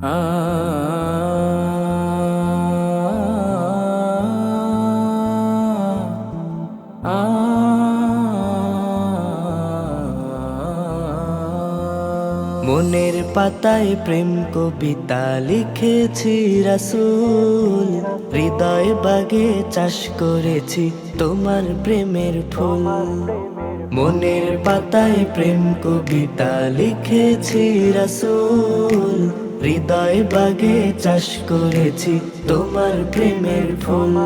মনের পাতায় প্রেম কবিতা লিখেছি রাসুল। হৃদয় বাগে চাষ করেছি তোমার প্রেমের ফুল। মনের পাতায় প্রেম কবিতা লিখেছি রাসুল। হৃদয় বাগে চাষ করেছি তোমার প্রেমের ফুল।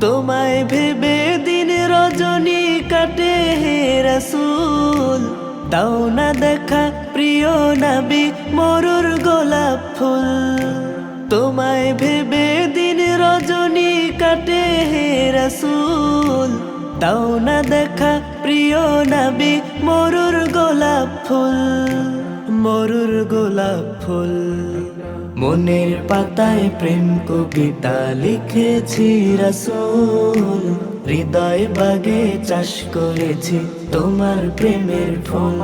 তোমায় ভেবে দিন রজনী কাটে হে রাসুল। দাও না দেখা প্রিয় নবী মরুর গোলাপ ফুল। তোমায় ভেবে দিন রজনী কাটে হে রাসুল। দাও না দেখা প্রিয় নবী মরুর গোলাপ ফুল। মরুর গোলাপ ফুল। মনের পাতায় প্রেম কবিতা লিখেছি রসুল। হৃদয় বাগে চাষ করেছি তোমার প্রেমের ফুল।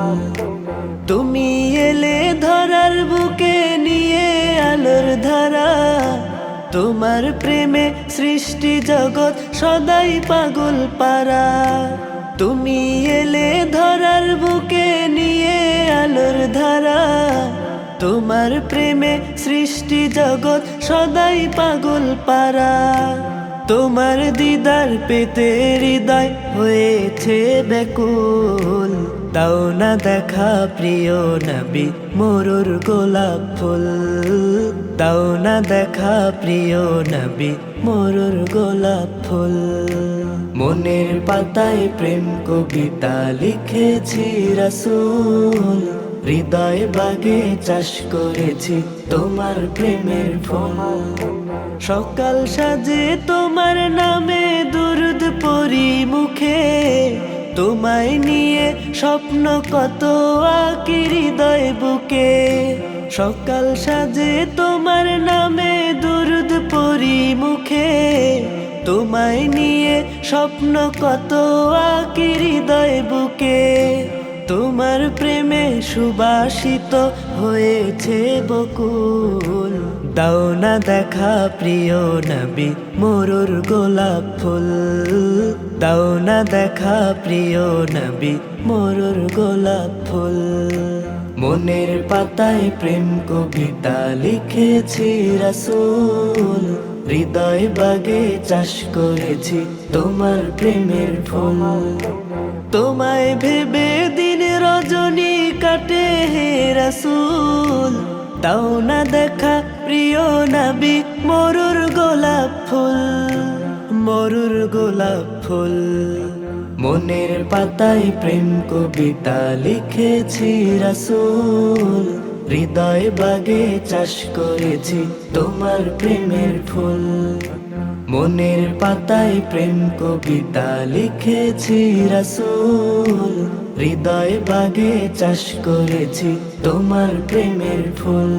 তুমি এলে ধরার বুকে নিয়ে আলোর ধারা। তোমার প্রেমে সৃষ্টি জগৎ সদাই পাগল পারা তুমি এলে ধরার বুকে নিয়ে ধারা, তোমার প্রেমে সৃষ্টি জগৎ সদাই পাগল পারা। তোমার দিদার পেতে হৃদয় হয়েছে বেকুল দাও না দেখা প্রিয় নবী, মরুর গোলাপ ফুল। দাও না দেখা প্রিয় নবী, মরুর গোলাপ ফুল। মনের পাতায় প্রেম কবিতা লিখেছি রাসুল। হৃদয় বাগে চাষ করেছি তোমার প্রেমের ফুল। সকাল সাজে তোমার নামে দুরুদ পরি মুখে। তোমায় নিয়ে স্বপ্ন কত আকি হৃদয় বুকে। সকাল সাজে তোমার নামে দুরুদ পরি মুখে। তোমায় নিয়ে স্বপ্ন কত আকি হৃদয় বুকে। তোমার প্রেমে সুবাসিত হয়েছে বকুল। দাও না দেখা প্রিয় নবী, মরুর গোলাপ ফুল। দাও না দেখা প্রিয় নবী, মরুর গোলাপ ফুল। মনের পাতায় প্রেম কবিতা লিখেছি রাসুল। হৃদয় বাগে চাষ করেছি তোমার প্রেমের ফুল। তোমায় ভেবে রাসুল, দাও না দেখা প্রিয় নবী, মরুর গোলাপ ফুল, মরুর গোলাপ ফুল। মনের পাতায় প্রেম কবিতা লিখেছি রাসুল, হৃদয় বাগে চাষ করেছি তোমার প্রেমের ফুল। মনের পাতায় প্রেম কবিতা লিখেছি রাসুল হৃদয় বাগে চাষ করেছি তোমার প্রেমের ফুল।